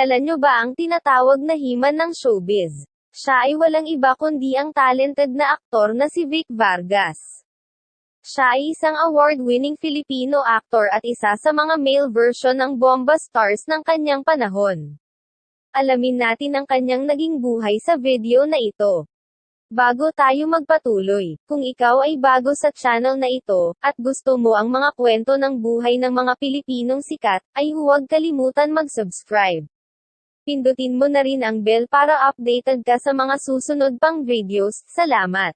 Kilala nyo ba ang tinatawag na himan ng showbiz? Siya ay walang iba kundi ang talented na aktor na si Vic Vargas. Siya ay isang award-winning Filipino actor at isa sa mga male version ng Bomba Stars ng kanyang panahon. Alamin natin ang kanyang naging buhay sa video na ito. Bago tayo magpatuloy, kung ikaw ay bago sa channel na ito, at gusto mo ang mga kwento ng buhay ng mga Pilipinong sikat, ay huwag kalimutan mag-subscribe. Pindutin mo na rin ang bell para updated ka sa mga susunod pang videos. Salamat!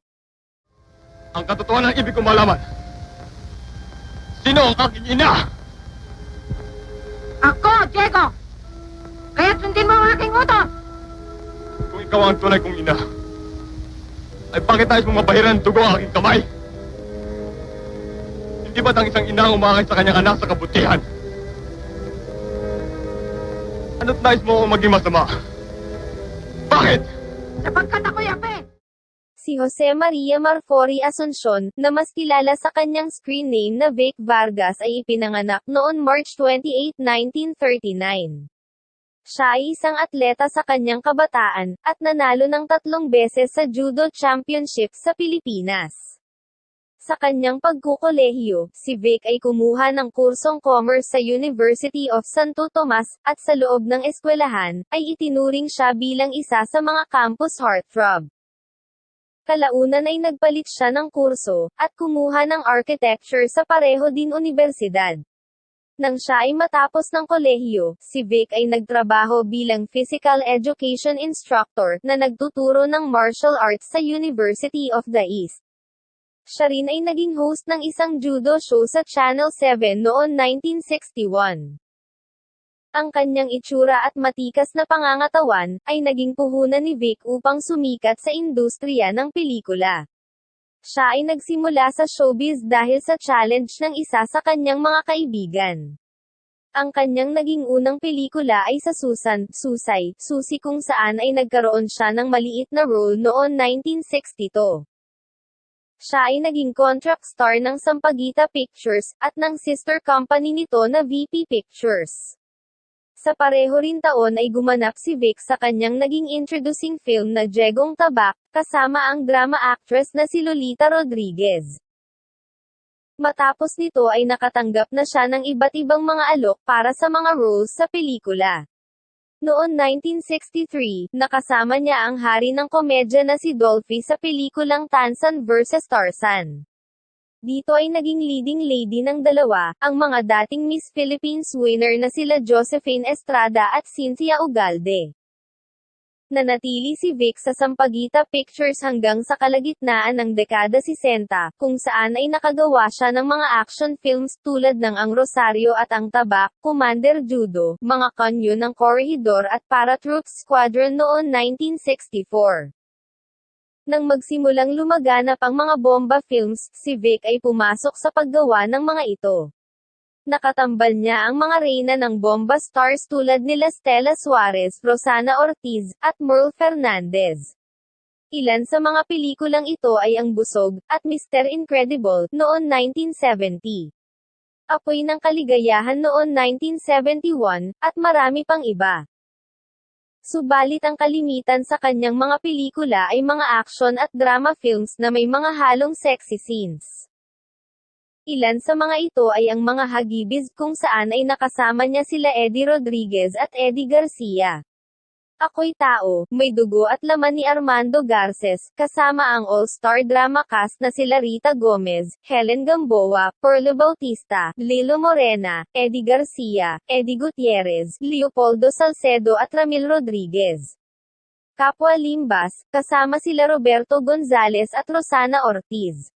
Ang katotohanan ang ibig kong malaman. Sino ang aking ina? Ako, Diego! Kaya sundin mo ang aking utos! Kung ikaw ang tunay kong ina, ay bakit nais mong mabahiran ng dugo ang aking kamay? Hindi ba't ang isang ina ang umakay sa kanyang anak sa kabutihan? Ano't nais mo akong maging masama? Bakit? Sapagkat ako'y ape! Si Jose Maria Marfori Asuncion, na mas kilala sa kanyang screen name na Vic Vargas ay ipinanganak noon March 28, 1939. Siya ay isang atleta sa kanyang kabataan, at nanalo ng tatlong beses sa Judo Championship sa Pilipinas. Sa kanyang pagkukolehiyo, si Vic ay kumuha ng kursong commerce sa University of Santo Tomas, at sa loob ng eskwelahan, ay itinuring siya bilang isa sa mga campus heartthrob. Kalaunan ay nagpalit siya ng kurso, at kumuha ng architecture sa pareho din universidad. Nang siya ay matapos ng kolehiyo, si Vic ay nagtrabaho bilang physical education instructor na nagtuturo ng martial arts sa University of the East. Siya rin ay naging host ng isang judo show sa Channel 7 noon 1961. Ang kanyang itsura at matikas na pangangatawan, ay naging puhunan ni Vic upang sumikat sa industriya ng pelikula. Siya ay nagsimula sa showbiz dahil sa challenge ng isa sa kanyang mga kaibigan. Ang kanyang naging unang pelikula ay sa Susan, Susay, Susi kung saan ay nagkaroon siya ng maliit na role noon 1962. Siya ay naging contract star ng Sampaguita Pictures, at ng sister company nito na VP Pictures. Sa pareho rin taon ay gumanap si Vic sa kanyang naging introducing film na Jegong Tabak, kasama ang drama actress na si Lolita Rodriguez. Matapos nito ay nakatanggap na siya ng iba't ibang mga alok para sa mga roles sa pelikula. Noon 1963, nakasama niya ang hari ng komedya na si Dolphy sa pelikulang Tansan vs. Tarzan. Dito ay naging leading lady ng dalawa, ang mga dating Miss Philippines winner na sila Josephine Estrada at Cynthia Ugalde. Nanatili si Vic sa Sampaguita Pictures hanggang sa kalagitnaan ng dekada 60, kung saan ay nakagawa siya ng mga action films tulad ng Ang Rosario at Ang Tabak, Commander Judo, mga kanyo ng Corregidor at Paratroops Squadron noon 1964. Nang magsimulang lumaganap ang mga bomba films, si Vic ay pumasok sa paggawa ng mga ito. Nakatambal niya ang mga reyna ng bomba stars tulad nila Stella Suarez, Rosana Ortiz, at Merle Fernandez. Ilan sa mga pelikulang ito ay Ang Busog, at Mr. Incredible, noon 1970. Apoy ng Kaligayahan noon 1971, at marami pang iba. Subalit ang kalimitan sa kanyang mga pelikula ay mga action at drama films na may mga halong sexy scenes. Ilan sa mga ito ay ang mga hagibis kung saan ay nakasama niya sila Eddie Rodriguez at Eddie Garcia. Ako'y tao, may dugo at laman ni Armando Garces, kasama ang all-star drama cast na sila Rita Gomez, Helen Gamboa, Perlo Bautista, Lilo Morena, Eddie Garcia, Eddie Gutierrez, Leopoldo Salcedo at Ramil Rodriguez. Kapwa Limbas, kasama sila Roberto Gonzales at Rosana Ortiz.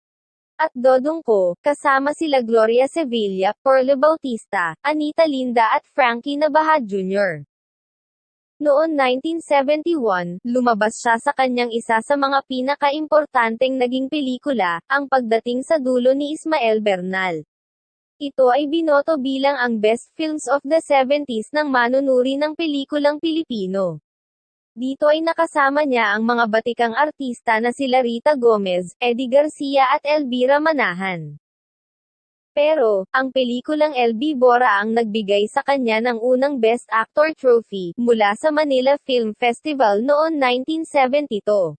At Dodong Ko, kasama sila Gloria Sevilla, Perlo Bautista, Anita Linda at Frankie Nabaha Jr. Noon 1971, lumabas siya sa kanyang isa sa mga pinakaimportanteng naging pelikula, Ang Pagdating sa Dulo ni Ismael Bernal. Ito ay binoto bilang ang best films of the 70s ng manunuri ng pelikulang Pilipino. Dito ay nakasama niya ang mga batikang artista na sila Rita Gomez, Eddie Garcia at Elvira Manahan. Pero, ang pelikulang LB Bora ang nagbigay sa kanya ng unang Best Actor trophy, mula sa Manila Film Festival noon 1972.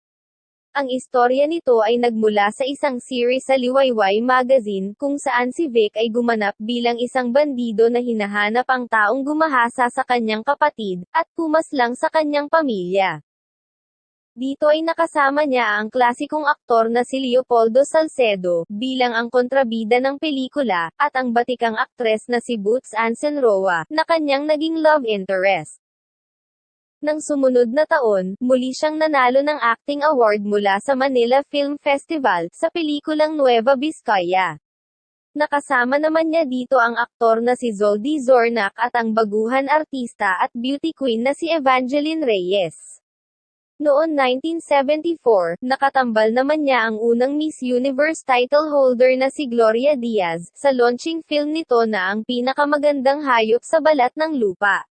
Ang istorya nito ay nagmula sa isang series sa Liwayway Magazine, kung saan si Vic ay gumanap bilang isang bandido na hinahanap ang taong gumahasa sa kanyang kapatid, at pumaslang sa kanyang pamilya. Dito ay nakasama niya ang klasikong aktor na si Leopoldo Salcedo, bilang ang kontrabida ng pelikula, at ang batikang aktres na si Boots Ansen Roa, na kanyang naging love interest. Nang sumunod na taon, muli siyang nanalo ng acting award mula sa Manila Film Festival, sa pelikulang Nueva Vizcaya. Nakasama naman niya dito ang aktor na si Zoldy Zornak at ang baguhan artista at beauty queen na si Evangeline Reyes. Noon 1974, nakatambal naman niya ang unang Miss Universe title holder na si Gloria Diaz, sa launching film nito na ang pinakamagandang hayop sa balat ng lupa.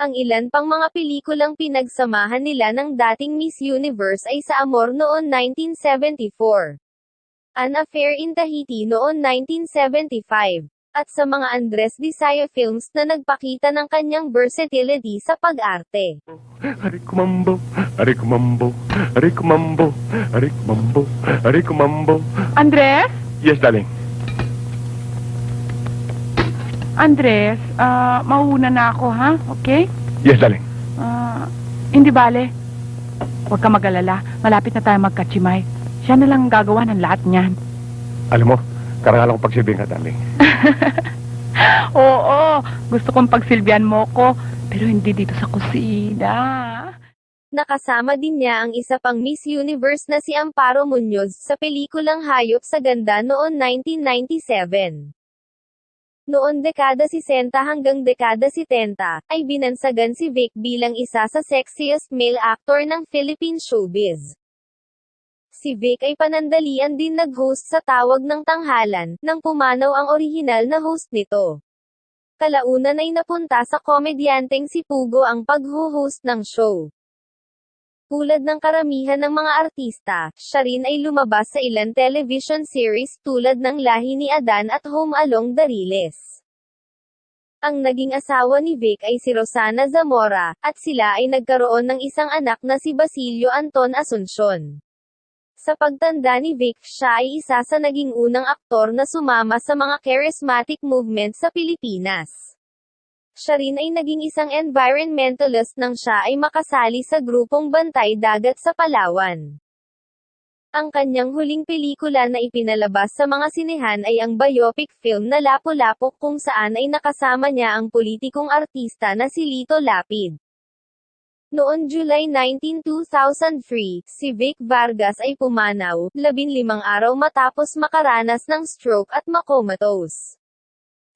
Ang ilan pang mga pelikulang pinagsamahan nila ng dating Miss Universe ay sa Amor noon 1974. An Affair in Tahiti noon 1975. At sa mga Andres Desaya films na nagpakita ng kanyang versatility sa pag-arte. Ari kumambo, ari kumambo, ari kumambo, ari kumambo, ari kumambo. Andres? Yes, darling. Andres, ah, mauna na ako, ha? Okay? Yes, darling. Ah, hindi bale. Huwag ka mag-alala. Malapit na tayo magkachimay. Siya na lang ang gagawa ng lahat niyan. Alam mo, karangal ako pagsilbihin ka, darling. Oo, gusto kong pagsilbihan mo ko. Pero hindi dito sa kusina. Nakasama din niya ang isa pang Miss Universe na si Amparo Muñoz sa pelikulang Hayop sa Ganda noon 1997. Noon dekada 60 hanggang dekada 70, ay binansagan si Vic bilang isa sa sexiest male actor ng Philippine showbiz. Si Vic ay panandalian din nag-host sa Tawag ng Tanghalan, nang pumanaw ang orihinal na host nito. Kalaunan ay napunta sa komedyanteng si Pugo ang pag-host ng show. Tulad ng karamihan ng mga artista, siya rin ay lumabas sa ilang television series tulad ng Lahi ni Adan at Home Along the Riles. Ang naging asawa ni Vic ay si Rosana Zamora, at sila ay nagkaroon ng isang anak na si Basilio Anton Asuncion. Sa pagtanda ni Vic, siya ay isa sa naging unang aktor na sumama sa mga charismatic movement sa Pilipinas. Siya rin ay naging isang environmentalist nang siya ay makasali sa grupong Bantay Dagat sa Palawan. Ang kanyang huling pelikula na ipinalabas sa mga sinehan ay ang biopic film na Lapu-Lapu kung saan ay nakasama niya ang politikong artista na si Lito Lapid. Noon July 19, 2003, si Vic Vargas ay pumanaw, 15 araw matapos makaranas ng stroke at makomatose.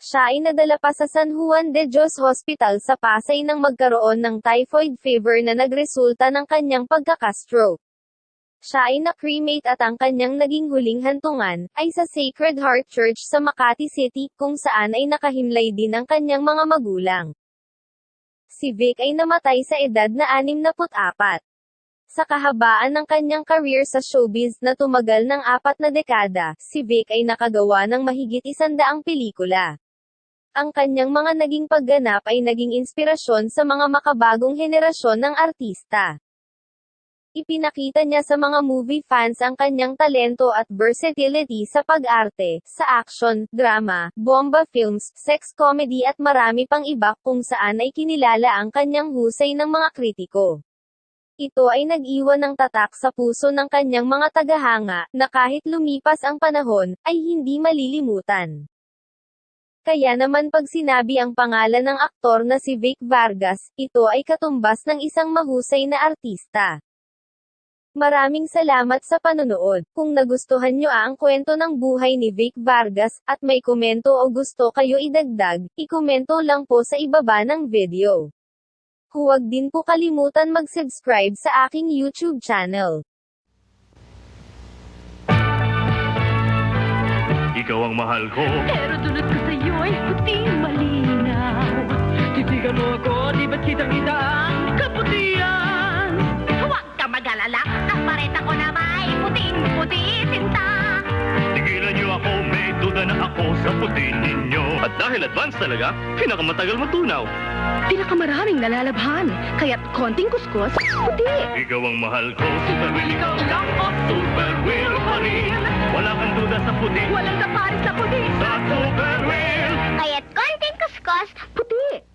Siya ay nadala pa sa San Juan de Dios Hospital sa Pasay nang magkaroon ng typhoid fever na nagresulta ng kanyang pagkakastroke. Siya ay na-cremate at ang kanyang naging huling hantungan, ay sa Sacred Heart Church sa Makati City, kung saan ay nakahimlay din ang kanyang mga magulang. Si Vic ay namatay sa edad na 64. Sa kahabaan ng kanyang career sa showbiz na tumagal ng apat na dekada, si Vic ay nakagawa ng mahigit isandaang pelikula. Ang kanyang mga naging pagganap ay naging inspirasyon sa mga makabagong henerasyon ng artista. Ipinakita niya sa mga movie fans ang kanyang talento at versatility sa pag-arte, sa action, drama, bomba films, sex comedy at marami pang iba kung saan ay kinilala ang kanyang husay ng mga kritiko. Ito ay nag-iwan ng tatak sa puso ng kanyang mga tagahanga, na kahit lumipas ang panahon, ay hindi malilimutan. Kaya naman pag sinabi ang pangalan ng aktor na si Vic Vargas, ito ay katumbas ng isang mahusay na artista. Maraming salamat sa panonood. Kung nagustuhan nyo ang kwento ng buhay ni Vic Vargas, at may komento o gusto kayo idagdag, ikomento lang po sa ibaba ng video. Huwag din po kalimutan mag-subscribe sa aking YouTube channel. Ang mahal ko Pero dulot ko sa'yo ay puting malinaw Titigan mo ako, di ba't kitang kita ang kaputihan? Huwag ka mag-alala. Ang bareta ko na may puting-puti sinta. Tigilan niyo ako, may duda na ako sa puti ninyo. At dahil advance talaga, pinakamatagal matunaw. Pinakamaraming nalalabhan, kaya't konting kuskos, puti. Ikaw ang mahal ko, super wheel, ikaw lang ang super wheel pa rin. Wala kang duda sa puti, Walang kaparis sa puti. sa super wheel. Kaya't konting kuskos, Puti.